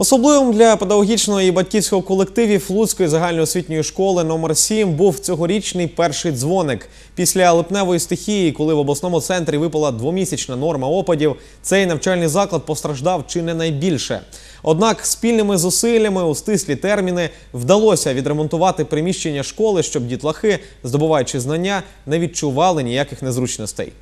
Особливим для педагогічного і батьківського колективів Луцької загальноосвітньої школи номер 7 був цьогорічний перший дзвоник. Після липневої стихії, коли в обласному центрі випала двомісячна норма опадів, цей навчальний заклад постраждав чи не найбільше. Однак спільними зусиллями у стислі терміни вдалося відремонтувати приміщення школи, щоб дітлахи, здобуваючи знання, не відчували ніяких незручностей.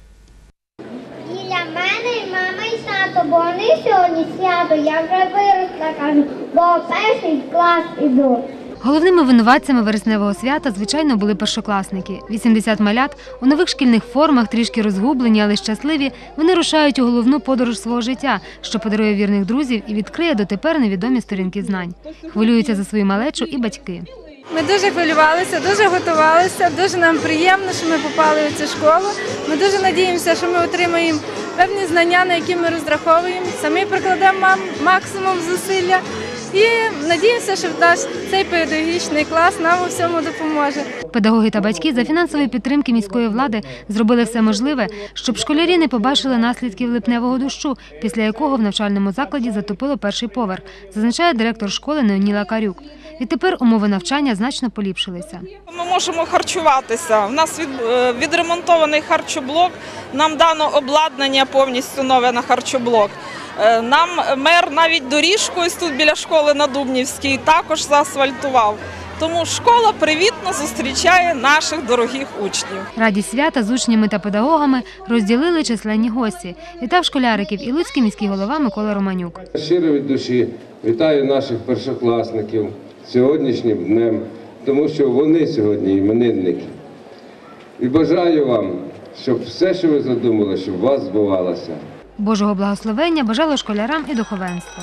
Біля мене і мама і тато, бо вони сьогодні свято, я вже виросла, кажу, бо в перший клас іду. Головними винуватцями вересневого свята, звичайно, були першокласники. 80 малят у нових шкільних формах, трішки розгублені, але щасливі. Вони рушають у головну подорож свого життя, що подарує вірних друзів і відкриє дотепер невідомі сторінки знань. Хвилюються за свою малечу і батьки. Ми дуже хвилювалися, дуже готувалися. Дуже нам приємно, що ми попали у цю школу. Ми дуже надіємося, що ми отримаємо певні знання, на які ми розраховуємо. Самі прикладемо максимум зусилля. І надіємося, що наш цей педагогічний клас нам у всьому допоможе. Педагоги та батьки за фінансової підтримки міської влади зробили все можливе, щоб школярі не побачили наслідків липневого дощу, після якого в навчальному закладі затопило перший поверх, зазначає директор школи Неоніла Карюк. Відтепер умови навчання значно поліпшилися. Ми можемо харчуватися. У нас е, відремонтований харчоблок. Нам дано обладнання повністю нове на харчоблок. Е, Нам мер навіть доріжку тут біля школи на Дубнівській також заасфальтував. Тому школа привітно зустрічає наших дорогих учнів. Радість свята з учнями та педагогами розділили численні гості. Вітав школяриків і Луцький міський голова Микола Романюк. Щиро від душі вітаю наших першокласників сьогоднішнім днем, тому що вони сьогодні іменинники. І бажаю вам, щоб все, що ви задумали, щоб у вас збувалося. Божого благословення бажало школярам і духовенство.